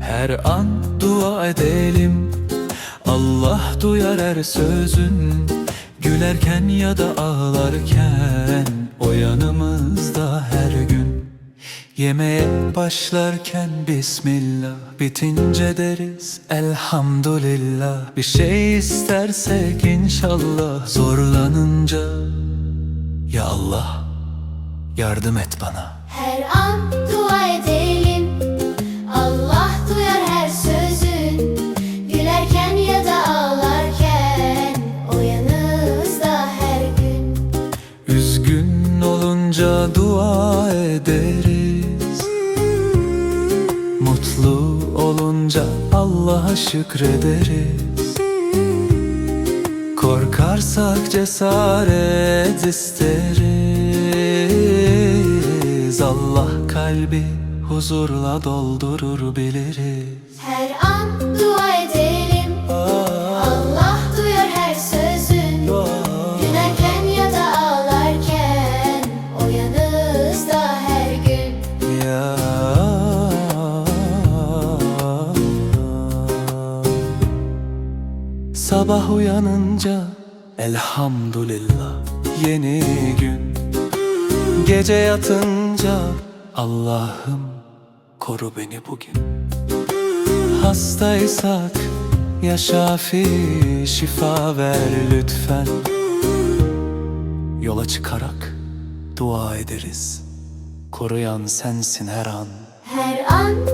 Her an dua edelim Allah duyar her sözün. Gülerken ya da ağlarken O yanımızda her gün Yemeğe başlarken Bismillah Bitince deriz Elhamdülillah. Bir şey istersek inşallah Zorlanınca Ya Allah Yardım et bana. Her an dua edelim dua ederiz. Mutlu olunca Allah'a şükrederiz. Korkarsak cesaret isteriz. Allah kalbi huzurla doldurur biliriz. Her an Sabah uyanınca elhamdülillah yeni gün. Gece yatınca Allah'ım koru beni bugün. Hastaysak ya Şafi şifa ver lütfen. Yola çıkarak dua ederiz. Koruyan sensin her an. Her an